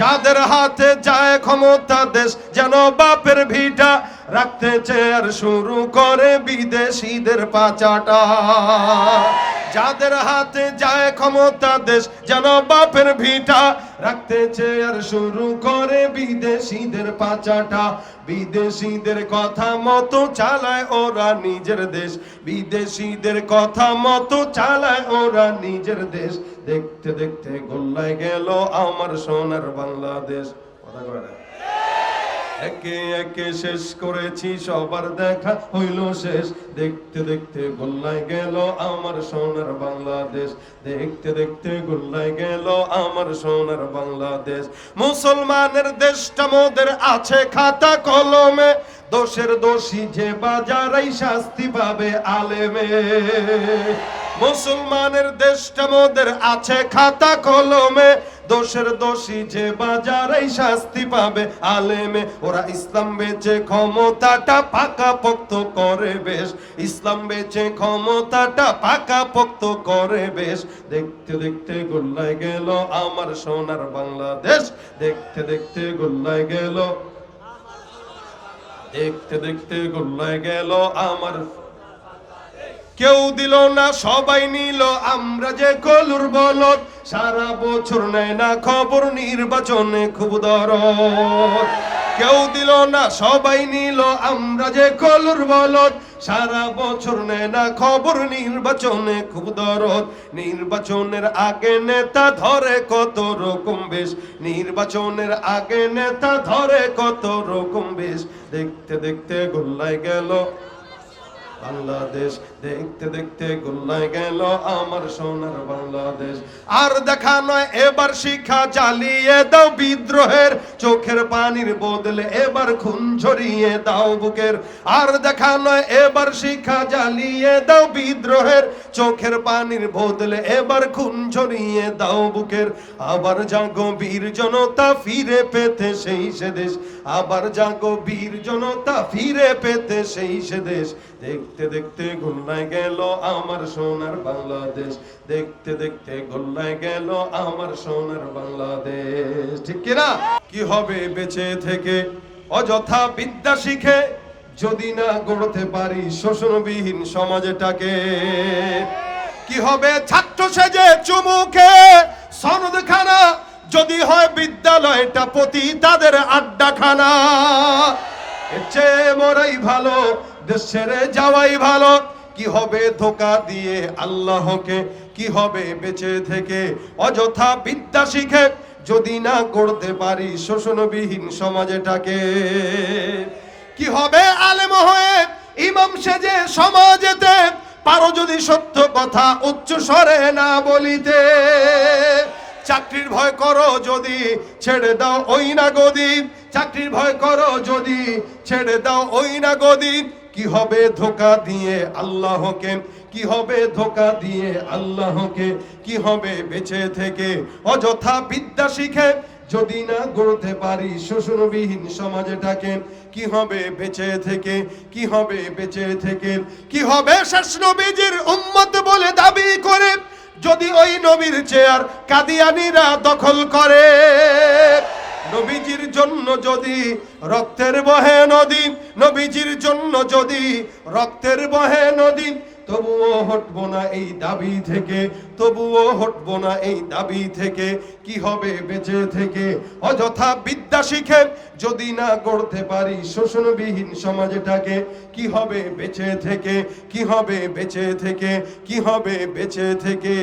যাদের হাতে যায় ক্ষমতা দেশ, যেন বাপের ভিটা রাখতে চেয়ার শুরু করে বিদেশিদের পাচাটা। যাদের হাতে যায় ক্ষমতা দেশ, যেন বাপের ভিটা রাখতে চেয়ার শুরু করে বিদেশিদের পাচাটা। বিদেশিদের কথা মতো চালায় ওরা নিজের দেশ। বিদেশিদের কথা মতো চালায় ওরা নিজের দেশ। দেখতে দেখতে গোল্লায় গেল আমার সোনার বাংলাদেশ। কথা কয়? একে একে শেষ করেছি, সবার দেখা হইল শেষ। দেখতে দেখতে গোল্লায় গেল আমার সোনার বাংলাদেশ। দেখতে দেখতে গোল্লায় গেল আমার সোনার বাংলাদেশ। মুসলমানের দেশটা মোদের আছে খাতা কলমে। দোষের দোষী যে বাজারাই শাস্তি পাবে আলেমে। মুসলমানের দেশটা মোদের আছে খাতা কলমে। দোষের দোষী যে বাজারেই শাস্তি পাবে আলেমে। ওরা ইসলাম বেচে ক্ষমতাটা পাকা পোক্ত করে বেশ। ইসলাম বেচে ক্ষমতাটা পাকা পোক্ত করে বেশ। দেখতে দেখতে গোল্লায় গেল আমার সোনার বাংলাদেশ। দেখতে দেখতে গোল্লায় গেল। দেখতে দেখতে গোল্লায় গেল আমার কেউ দিল না, সবাই নিল। আমরা যে কলুর বলদ, সারা বছর নেয় না খবর নির্বাচনে খুব দরদ। কেউ দিল না, সবাই নিল। আমরা যে কলুর বলদ, সারা বছর নেয় না খবর নির্বাচনে খুব দরদ। নির্বাচনের আগে নেতা ধরে কত রকম বেশ। নির্বাচনের আগে নেতা ধরে কত রকম বেশ। দেখতে দেখতে গোল্লায় গেল। বাংলাদেশ। দেখতে দেখতে গোল্লায় গেল আমার সোনার বাংলাদেশ। আর দেখা নয়, এবার শিখা চালিয়ে দাও বিদ্রোহের চোখের পানির বদলে এবার খুন ঝরিয়ে দাও বুকের। আর দেখা নয়, এবার শিক্ষা জ্বালিয়ে দাও বিদ্রোহের। চোখের পানির বদলে এবার খুন ঝরিয়ে দাও বুকের। আবার জাগো বীর জনতা ফিরে পেতে সেই সে দেশ। আবার জাগো বীর জনতা ফিরে পেতে সেই সে দেশ। দেখতে দেখতে গোল্লায় গেল আমার সোনার বাংলাদেশ। দেখতে দেখতে গোল্লায় গেল আমার সোনার বাংলাদেশ। ঠিক কিনা? কি হবে বেঁচে থেকে? অযথা বিদ্যা শিখে যদি না গড়তে পারি শোষণবিহীন সমাজটাকে। কি হবে ছাত্র সেজে চুমুকে? সনদ খানা যদি হয় বিদ্যালয়টা প্রতি তাদের আড্ডাখানা। চেয়ে মরাই ভালো, দেশ ছেড়ে যাওয়াই ভালো। কি হবে ধোকা দিয়ে আল্লাহকে? কি হবে বেঁচে থেকে? অযথা বিদ্যা শিখে যদি না করতে পারি শোষণবিহীন সমাজটাকে কি হবে আলেম হয়ে? ইমাম সেজে সমাজেতে, পারো যদি সত্য কথা উচ্চ স্বরে না বলিতে। চাকরির ভয় করো যদি, ছেড়ে দাও ওই না গদি চাকরির ভয় করো যদি, ছেড়ে দাও ওই না গদি কি হবে ধোকা দিয়ে আল্লাহকে? কি হবে ধোকা দিয়ে আল্লাহকে? কি হবে বেঁচে থেকে? অযথা বিদ্যা শিখে যদি না গড়তে পারি শোষণবিহীন সমাজটাকে, কি হবে বেঁচে থেকে? কি হবে বেঁচে থেকে? কি হবে শেষ নবীজির উম্মত বলে দাবি করে? যদি ওই নবীর চেয়ার কাদিয়ানিরা দখল করে নবীজির জন্য যদি রক্তের বহে নদী, নবীজির জন্য যদি রক্তের বহে নদী, তবুও হটবো না এই দাবি থেকে, তবুও হটবো না এই দাবি থেকে, কি হবে বেঁচে থেকে? অযথা বিদ্যা শিখে যদি না গড়তে পারি শোষণবিহীন সমাজটাকে, কি হবে বেঁচে থেকে? কি হবে বেঁচে থেকে? কি হবে বেঁচে থেকে?